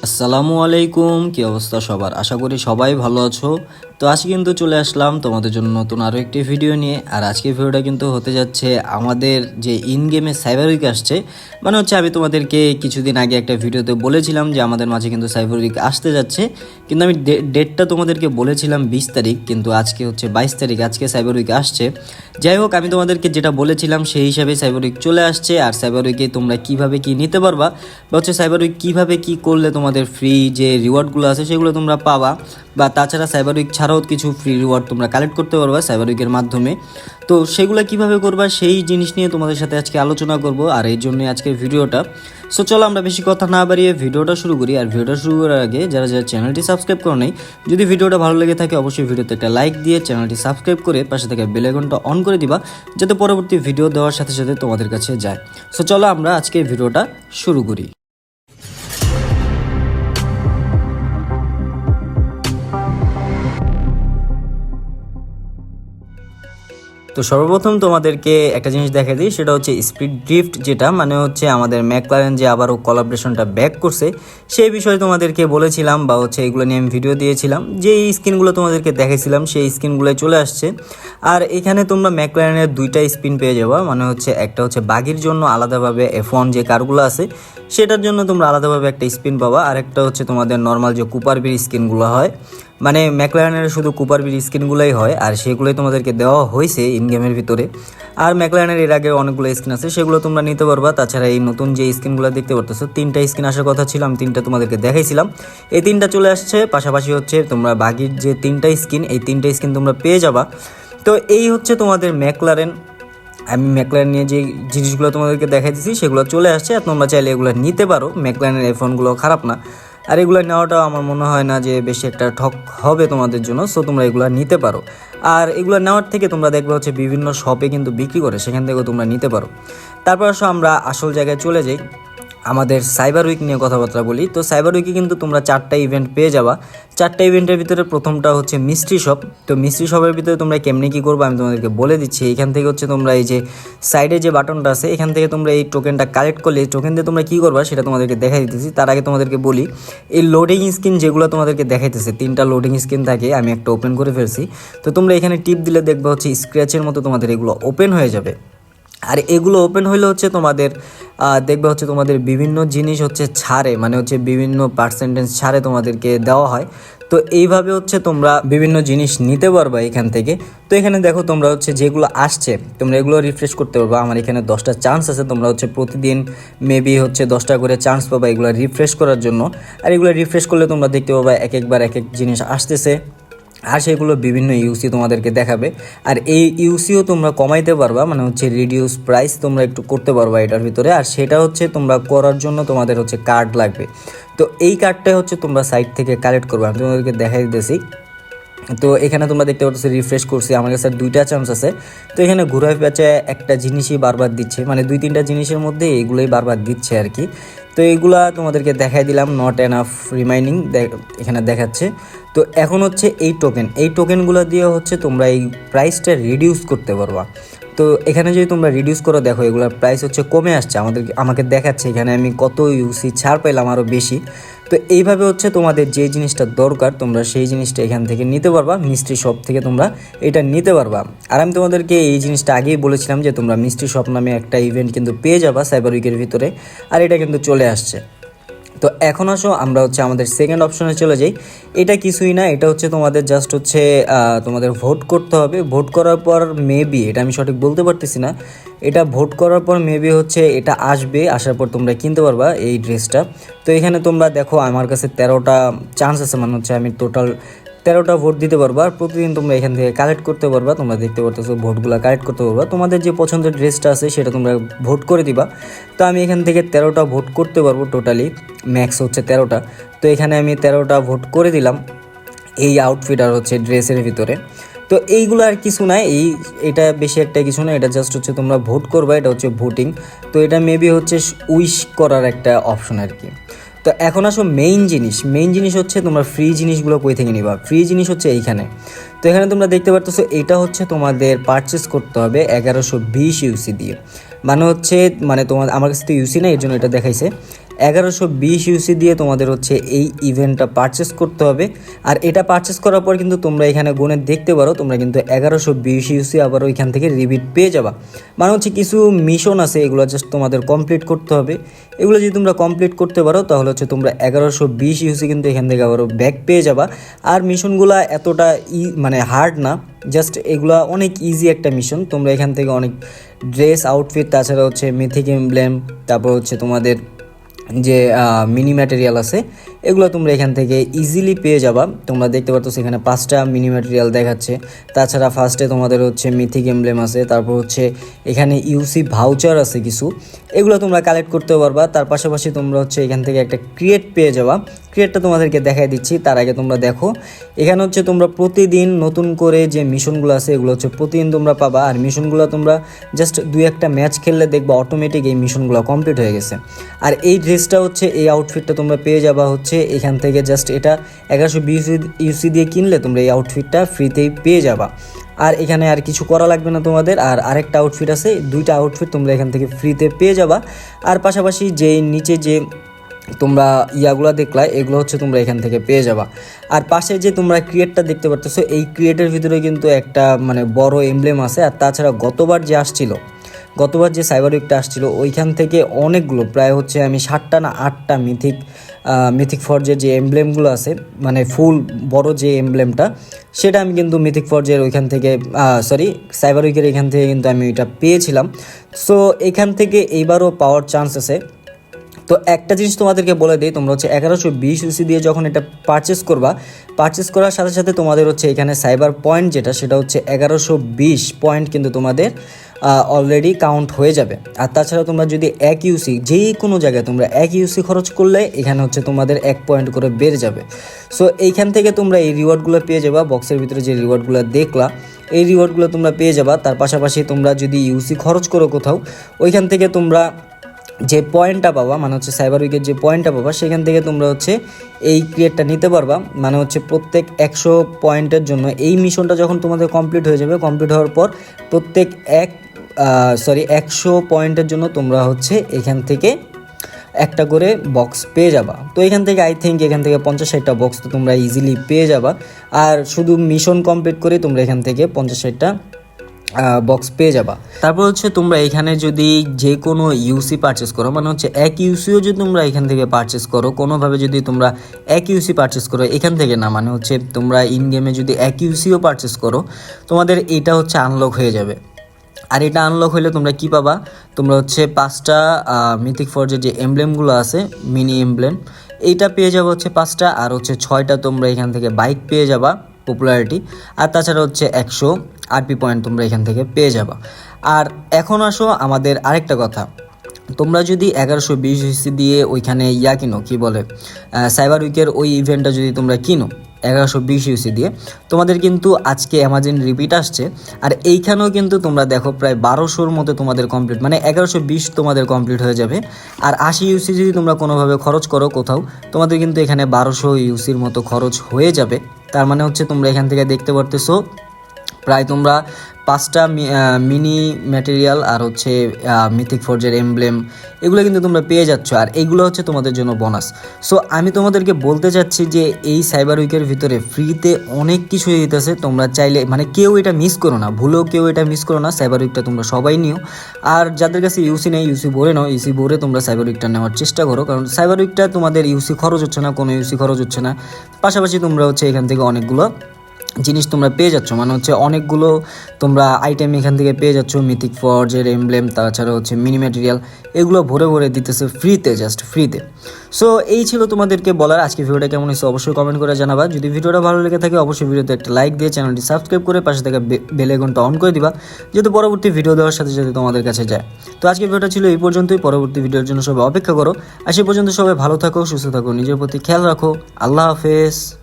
আসসালামু আলাইকুম, কি অবস্থা সবার? আশা করি সবাই ভালো আছো। তো আজকে কিন্তু চলে আসলাম তোমাদের জন্য নতুন আরও একটি ভিডিও নিয়ে। আর আজকে ভিডিওটা কিন্তু হতে যাচ্ছে আমাদের যে ইন গেমে সাইবার উইক আসছে। মানে হচ্ছে আমি তোমাদেরকে কিছুদিন আগে একটা ভিডিওতে বলেছিলাম যে আমাদের মাঝে কিন্তু সাইবার উইক আসতে যাচ্ছে। কিন্তু আমি ডেটটা তোমাদেরকে বলেছিলাম বিশ তারিখ, কিন্তু আজকে হচ্ছে বাইশ তারিখ, আজকে সাইবার উইক আসছে। যাই হোক, আমি তোমাদেরকে যেটা বলেছিলাম সেই হিসাবে সাইবার উইক চলে আসছে। আর সাইবার উইকে তোমরা কীভাবে কি নিতে পারবা? বা হচ্ছে সাইবার উইক কীভাবে কী করলে তোমাদের ফ্রি যে রিওয়ার্ডগুলো আছে সেগুলো তোমরা পাবা। বা তাছাড়া সাইবার উইক ছাড়াও কিছু ফ্রি রিওয়ার্ড তোমরা কালেক্ট করতে পারবা সাইবার উইকের মাধ্যমে। তো সেগুলো কীভাবে করবা সেই জিনিস নিয়ে তোমাদের সাথে আজকে আলোচনা করব, আর এই জন্যই আজকের ভিডিওটা। সো চলো আমরা বেশি কথা না বাড়িয়ে ভিডিওটা শুরু করি, আর ভিডিওটা শুরু করার আগে যারা যারা চ্যানেলটি সাবস্ক্রাইব করো নাই, যদি ভিডিওটা ভালো লেগে থাকে অবশ্যই ভিডিওতে একটা লাইক দিয়ে চ্যানেলটি সাবস্ক্রাইব করে পাশে থেকে বেল আইকনটা অন করে দিবা, যাতে পরবর্তী ভিডিও দেওয়ার সাথে সাথে তোমাদের কাছে যায়। সো চলো আমরা আজকের ভিডিওটা শুরু করি। তো সর্বপ্রথম তোমাদেরকে একটা জিনিস দেখা দিই, সেটা হচ্ছে স্পিড ড্রিফট যেটা মানে হচ্ছে আমাদের ম্যাকলারেন যে আবারও কোলাবরেশনটা ব্যাক করছে, সেই বিষয়ে তোমাদেরকে বলেছিলাম বা হচ্ছে এগুলো নিয়ে আমি ভিডিও দিয়েছিলাম। যে স্ক্রিনগুলো তোমাদেরকে দেখেছিলাম সেই স্ক্রিনগুলোই চলে আসছে। আর এখানে তোমরা ম্যাকলারেনের দুইটা স্পিন পেয়ে যাবা মানে হচ্ছে একটা হচ্ছে বাগির জন্য আলাদাভাবে এফ যে কারগুলো আছে, সেটার জন্য তোমরা আলাদাভাবে একটা স্পিন পাবা। আর একটা হচ্ছে তোমাদের নর্মাল যে কুপারবির স্কিনগুলো হয় মানে ম্যাকলারেনের শুধু কুপারবির স্কিনগুলোই হয়, আর সেগুলোই তোমাদেরকে দেওয়া হয়েছে ইন গেমের ভিতরে। আর ম্যাকলারেনের এর আগে অনেকগুলো স্কিন আছে, সেগুলো তোমরা নিতে পারবা। তাছাড়া এই নতুন যে স্কিনগুলো দেখতে পারতেছো, তিনটা স্কিন আসার কথা ছিল, আমি তিনটা তোমাদেরকে দেখাইছিলাম। এই তিনটা চলে আসছে, পাশাপাশি হচ্ছে তোমরা বাগির যে তিনটা স্কিন এই তিনটা স্কিন তোমরা পেয়ে যাবা। তো এই হচ্ছে তোমাদের ম্যাকলারেন আমি ম্যাকলাইন নিয়ে যে জিনিসগুলো তোমাদেরকে দেখাই দিচ্ছি সেগুলো চলে আসছে। আর তোমরা চাইলে এগুলো নিতে পারো। ম্যাকলাইনের এই ফোনগুলো খারাপ না। আর এগুলো নেওয়াটাও আমার মনে হয় না যে বেশি একটা ঠক হবে তোমাদের জন্য সো তোমরা এগুলো নিতে পারো। আর এগুলো নেওয়ার থেকে তোমরা দেখবে হচ্ছে বিভিন্ন শপে কিন্তু বিক্রি করে, সেখান থেকেও তোমরা নিতে পারো। তারপর আসো আমরা আসল জায়গায় চলে যাই। আমাদের সাইবার উইক নিয়ে কথাবার্তা বলি। তো সাইবার উইকে কিন্তু তোমরা চারটা ইভেন্ট পেয়ে যাবা। চারটা ইভেন্টের ভিতরে প্রথমটা হচ্ছে মিস্ট্রি শপ তো মিস্ট্রি শপের ভিতরে তোমরা কেমনি কী করব আমি তোমাদেরকে বলে দিচ্ছি। এখান থেকে হচ্ছে তোমরা এই যে সাইডে যে বাটনটা আছে, এখান থেকে তোমরা এই টোকেনটা কালেক্ট করলে এই টোকেন দিয়ে তোমরা কী করবা সেটা তোমাদেরকে দেখাই দিতেছি। তার আগে তোমাদেরকে বলি, এই লোডিং স্ক্রিন যেগুলো তোমাদেরকে দেখাইতেছে, তিনটা লোডিং স্ক্রিন থাকে, আমি একটা ওপেন করে ফেলছি। তো তোমরা এখানে টিপ দিলে দেখবা হচ্ছে স্ক্র্যাচের মতো তোমাদের এগুলো ওপেন হয়ে যাবে। আর এগুলো ওপেন হইলে হচ্ছে তোমাদের দেখবে হচ্ছে তোমাদের বিভিন্ন জিনিস হচ্ছে ছাড়ে মানে হচ্ছে বিভিন্ন পার্সেন্টেজ ছাড়ে তোমাদেরকে দেওয়া হয়। তো এইভাবে হচ্ছে তোমরা বিভিন্ন জিনিস নিতে পারবা এখান থেকে। তো এখানে দেখো তোমরা হচ্ছে যেগুলো আসছে, তোমরা এগুলো রিফ্রেশ করতে পারবা। আমার এখানে দশটা চান্স আছে, তোমরা হচ্ছে প্রতিদিন মেবি হচ্ছে দশটা করে চান্স পাবা এগুলো রিফ্রেশ করার জন্য। আর এগুলো রিফ্রেশ করলে তোমরা দেখতে পাবা এক একবার এক এক জিনিস আসতেছে। আর সেগুলো বিভিন্ন ইউসি তোমাদেরকে দেখাবে। আর এই ইউসিও তোমরা কমাইতে পারবা মানে হচ্ছে রিডিউস প্রাইস তোমরা একটু করতে পারবা এটার ভিতরে। আর সেটা হচ্ছে তোমরা করার জন্য তোমাদের হচ্ছে কার্ড লাগবে। তো এই কার্ডটাই হচ্ছে তোমরা সাইট থেকে কালেক্ট করবে। আমি তোমাদেরকে দেখাই দিতেছি। তো এখানে তোমরা দেখতে পাচ্ছ রিফ্রেশ করছি। আমার কাছে দুইটা চান্স আছে। তো এখানে ঘুরায় পেঁচে একটা জিনিসই বারবার দিচ্ছে। মানে দুই তিনটা জিনিসের মধ্যে এইগুলোই বারবার দিচ্ছে আর কি। তো এইগুলা তোমাদেরকে দেখাই দিলাম নট এনাফ রিমাইনিং এখানে দেখাচ্ছে। তো এখন হচ্ছে এই টোকেন এই টোকেনগুলো দিয়ে হচ্ছে তোমরা এই প্রাইসটা রিডিউস করতে পারবা। তো এখানে যদি তোমরা রিডিউস করে, দেখো এগুলোর প্রাইস হচ্ছে কমে আসছে। আমাদের আমাকে দেখাচ্ছে এখানে আমি কত ইউসি ছাড় পেলাম আরও বেশি। তো এইভাবে হচ্ছে তোমাদের যে জিনিসটা দরকার, তোমরা সেই জিনিসটা এখান থেকে নিতে পারবা। মিষ্টি শপ থেকে তোমরা এটা নিতে পারবা। আর আমি তোমাদেরকে এই জিনিসটা আগেই বলেছিলাম যে তোমরা মিষ্টি শপ নামে একটা ইভেন্ট কিন্তু পেয়ে যাবা সাইবার উইকের ভিতরে। আর এটা কিন্তু চলে আসছে। তো এখন আসো, আমরা হচ্ছে আমাদের সেকেন্ড অপশনে চলে যাই। এটা কিছুই না, এটা হচ্ছে তোমাদের জাস্ট হচ্ছে তোমাদের ভোট করতে হবে। ভোট করার পর মেবি এটা আমি সঠিক বলতে পারতেছি না, এটা ভোট করার পর মেবি হচ্ছে এটা আসবে, আসার পর তোমরা কিনতে পারবা এই ড্রেসটা তো এখানে তোমরা দেখো, আমার কাছে তেরোটা চান্স আছে মানে হচ্ছে আমি টোটাল তেরোটা ভোট দিতে পারবা আর প্রতিদিন তোমরা এখান থেকে কালেক্ট করতে পারবা, তোমরা দেখতে পারতেছো ভোটগুলো কালেক্ট করতে পারবা। তোমাদের যে পছন্দের ড্রেসটা আছে সেটা তোমরা ভোট করে দিবা। তো আমি এখান থেকে তেরোটা ভোট করতে পারব টোটালি ম্যাক্স হচ্ছে তেরোটা। তো এখানে আমি তেরোটা ভোট করে দিলাম, এই আউটফিট আর হচ্ছে ড্রেসের ভিতরে। তো এইগুলো আর কিছু নাই, এই, এটা বেশি একটা কিছু না, এটা জাস্ট হচ্ছে তোমরা ভোট করবা, এটা হচ্ছে ভোটিং তো এটা মেবি হচ্ছে উইশ করার একটা অপশন আর কি। তো এখন আসো মেইন জিনিস। মেইন জিনিস হচ্ছে তোমরা ফ্রি জিনিসগুলো কই থেকে নিবা? ফ্রি জিনিস হচ্ছে এইখানে। তো এখানে তোমরা দেখতে পারতেছো, এটা হচ্ছে তোমাদের পারচেস করতে হবে এগারোশো বিশ ইউসি দিয়ে। মানে হচ্ছে মানে তোমার, আমার কাছে তো ইউসি না এর জন্য এটা দেখাইছে। এগারোশো বিশ ইউসি দিয়ে তোমাদের হচ্ছে এই ইভেন্টটা পারচেস করতে হবে। আর এটা পারচেস করার পর কিন্তু তোমরা এখানে গুণে দেখতে পারো, তোমরা কিন্তু এগারোশো বিশ ইউসি আবার ওইখান থেকে রিবিট পেয়ে যাবা। মানে হচ্ছে কিছু মিশন আছে, এগুলো জাস্ট তোমাদের কমপ্লিট করতে হবে। এগুলো যদি তোমরা কমপ্লিট করতে পারো, তাহলে হচ্ছে তোমরা এগারোশো বিশ ইউসি কিন্তু এখান থেকে আবারও ব্যাক পেয়ে যাবা। আর মিশনগুলো এতটা ই মানে হার্ড না জাস্ট এগুলা অনেক ইজি একটা মিশন তোমরা এখান থেকে অনেক ড্রেস আউটফিট তাছাড়া হচ্ছে মিথিক এমব্লেম তারপর হচ্ছে তোমাদের যে মিনি ম্যাটেরিয়াল আছে, এগুলো তোমরা এখান থেকে ইজিলি পেয়ে যাবা। তোমরা দেখতে পারতো সেখানে পাঁচটা মিনি ম্যাটেরিয়াল দেখাচ্ছে। তাছাড়া ফার্স্টে তোমাদের হচ্ছে মিথিক এমব্লেম আছে, তারপর হচ্ছে এখানে ইউসি ভাউচার আছে কিছু। এগুলো তোমরা কালেক্ট করতে পারবা। তার পাশাপাশি তোমরা হচ্ছে এখান থেকে একটা ক্রিয়েট পেয়ে যাবা। ক্রিয়েটটা তোমাদেরকে দেখাই দিচ্ছি, তার আগে তোমরা দেখো। এখানে হচ্ছে তোমরা প্রতিদিন নতুন করে যে মিশনগুলো আছে, এগুলো হচ্ছে প্রতিদিন তোমরা পাবা। আর মিশনগুলো তোমরা জাস্ট দুই একটা ম্যাচ খেললে দেখবা অটোমেটিক এই মিশনগুলো কমপ্লিট হয়ে গেছে। আর এই ড্রেসটা হচ্ছে, এই আউটফিটটা তোমরা পেয়ে যাবা হচ্ছে এখান থেকে জাস্ট এটা এগারোশো বিশ ইউসি দিয়ে কিনলে তোমরা এই আউটফিটটা ফ্রিতেই পেয়ে যাবা। আর এখানে আর কিছু করা লাগবে না তোমাদের, আর আরেকটা আউটফিট আছে, দুইটা আউটফিট তোমরা এখান থেকে ফ্রিতে পেয়ে যাবা। আর পাশাপাশি যে নিচে যে তোমরা ইয়াগুলো দেখলা, এগুলো হচ্ছে তোমরা এখান থেকে পেয়ে যাবা। আর পাশে যে তোমরা ক্রিয়েটটা দেখতে পারতেছো, এই ক্রিয়েটের ভিতরে কিন্তু একটা মানে বড় এমব্লেম আছে, আর তাছাড়া গতবার যে আসছিল, গতবার যে সাইবার উইকটা আসছিল, ওইখান থেকে অনেকগুলো, প্রায় হচ্ছে আমি সাতটা না আটটা মিথিক মিথিক ফর্জের যে এমব্লেমগুলো আছে মানে ফুল বড় যে এমব্লেমটা সেটা আমি কিন্তু মিথিক ফর্জের ওইখান থেকে সরি সাইবার উইকের এখান থেকে কিন্তু আমি ওইটা পেয়েছিলাম। সো এখান থেকে এইবারও পাওয়ার চান্স আছে। তো একটা জিনিস তোমাদেরকে বলে দিই, তোমরা হচ্ছে এগারোশো বিশ ইউসি দিয়ে যখন এটা পারচেস করবা পারচেস করার সাথে সাথে তোমাদের হচ্ছে এখানে সাইবার পয়েন্ট যেটা, সেটা হচ্ছে এগারোশো বিশ পয়েন্ট কিন্তু তোমাদের অলরেডি কাউন্ট হয়ে যাবে। আর তাছাড়া তোমরা যদি এক ইউসি যেই কোনো জায়গায় তোমরা এক ইউসি খরচ করলে, এখানে হচ্ছে তোমাদের এক পয়েন্ট করে বেড়ে যাবে। সো এইখান থেকে তোমরা এই রিওয়ার্ডগুলো পেয়ে যাবা বক্সের ভিতরে যে রিওয়ার্ডগুলো দেখলা, এই রিওয়ার্ডগুলো তোমরা পেয়ে যাবা। তার পাশাপাশি তোমরা যদি ইউসি খরচ করো কোথাও, ওইখান থেকে তোমরা যে পয়েন্টটা পাবা মানে হচ্ছে সাইবার উইকের যে পয়েন্টটা পাবা, সেখান থেকে তোমরা হচ্ছে এই ক্রিয়েটটা নিতে পারবা। মানে হচ্ছে প্রত্যেক একশো পয়েন্টের জন্য। এই মিশনটা যখন তোমাদের কমপ্লিট হয়ে যাবে কমপ্লিট হওয়ার পর প্রত্যেক এক সরি একশো পয়েন্টের জন্য তোমরা হচ্ছে এখান থেকে একটা করে বক্স পেয়ে যাবা। তো এখান থেকে আই থিঙ্ক এখান থেকে পঞ্চাশ ষাটটা বক্স তো তোমরা ইজিলি পেয়ে যাবা। আর শুধু মিশন কমপ্লিট করে তোমরা এখান থেকে পঞ্চাশ ষাটটা বক্স পেয়ে যাবা। তারপর হচ্ছে তোমরা এখানে যদি যে কোনো ইউসি পারচেস করো মানে হচ্ছে এক ইউসিও যদি তোমরা এখান থেকে পারচেস করো, কোনোভাবে যদি তোমরা এক ইউসি পারচেস করো এখান থেকে না মানে হচ্ছে তোমরা ইন গেমে যদি এক ইউসিও পারচেস করো, তোমাদের এটা হচ্ছে আনলক হয়ে যাবে। আর এটা আনলক হলে তোমরা কি পাবা? তোমরা হচ্ছে পাঁচটা মিথিক ফর্জের যে এমব্লেমগুলো আছে মিনি এমব্লেম এইটা পেয়ে যাব হচ্ছে পাঁচটা, আর হচ্ছে ছয়টা তোমরা এখান থেকে বাইক পেয়ে যাবা পপুলারিটি আর তাছাড়া হচ্ছে একশো আরপি পয়েন্ট তোমরা এখান থেকে পেয়ে যাবা। আর এখন আসো আমাদের আরেকটা কথা, তোমরা যদি এগারোশো বিশ ইসি দিয়ে ওইখানে ইয়া কিনো, কি বলে সাইবার উইকের ওই ইভেন্টটা যদি তোমরা কিনো এগারোশো বিশ ইউসি দিয়ে। তোমাদের কিন্তু আজকে অ্যামাজন রিপিট আসছে। আর এইখানেও কিন্তু তোমরা দেখো প্রায় বারোশোর মতো তোমাদের কমপ্লিট মানে এগারোশো বিশ তোমাদের কমপ্লিট হয়ে যাবে। আর আশি ইউসি যদি তোমরা কোনোভাবে খরচ করো কোথাও, তোমাদের কিন্তু এখানে বারোশো ইউসির মতো খরচ হয়ে যাবে। তার মানে হচ্ছে তোমরা এখান থেকে দেখতে পারতেছো প্রায় তোমরা পাঁচটা মিনি ম্যাটেরিয়াল আর হচ্ছে মিথিক ফোর্জের এমব্লেম এগুলো কিন্তু তোমরা পেয়ে যাচ্ছ। আর এইগুলো হচ্ছে তোমাদের জন্য বোনাস সো আমি তোমাদেরকে বলতে চাচ্ছি যে, এই সাইবার উইকের ভিতরে ফ্রিতে অনেক কিছু দিতেছে তোমরা চাইলে মানে কেউ এটা মিস করো না। ভুলেও কেউ এটা মিস করো না। সাইবার উইকটা তোমরা সবাই নিও। আর যাদের কাছে ইউসি নেই ইউসি ভরে নাও। ইউসি ভরে তোমরা সাইবার উইকটা নেওয়ার চেষ্টা করো। কারণ সাইবার উইকটা তোমাদের ইউসি খরচ হচ্ছে না, কোনো ইউসি খরচ হচ্ছে না। পাশাপাশি তোমরা হচ্ছে এখান থেকে অনেকগুলো জিনিস তোমরা পেয়ে যাচ্ছ। মানে হচ্ছে অনেকগুলো তোমরা আইটেম এখান থেকে পেয়ে যাচ্ছ মিথিক ফর্জের এমব্লেম তাছাড়া হচ্ছে মিনি ম্যাটেরিয়াল এগুলো ভরে ভরে দিতেছে ফ্রিতে জাস্ট ফ্রিতে সো এই ছিল তোমাদেরকে বলার আজকে ভিডিওটা কেমন হয়েছে অবশ্যই কমেন্ট করে জানাবা। যদি ভিডিওটা ভালো লেগে থাকে, অবশ্যই ভিডিওতে একটা লাইক দিয়ে চ্যানেলটি সাবস্ক্রাইব করে পাশে থেকে বেল আইকনটা অন করে দিবা, যাতে পরবর্তী ভিডিও দেওয়ার সাথে সাথে তোমাদের কাছে যায়। তো আজকে ভিডিওটা ছিল এই পর্যন্তই। পরবর্তী ভিডিওর জন্য সবাই অপেক্ষা করো। আর সে পর্যন্ত সবাই ভালো থাকো, সুস্থ থাকো, নিজের প্রতি খেয়াল রাখো। আল্লাহ হাফেজ।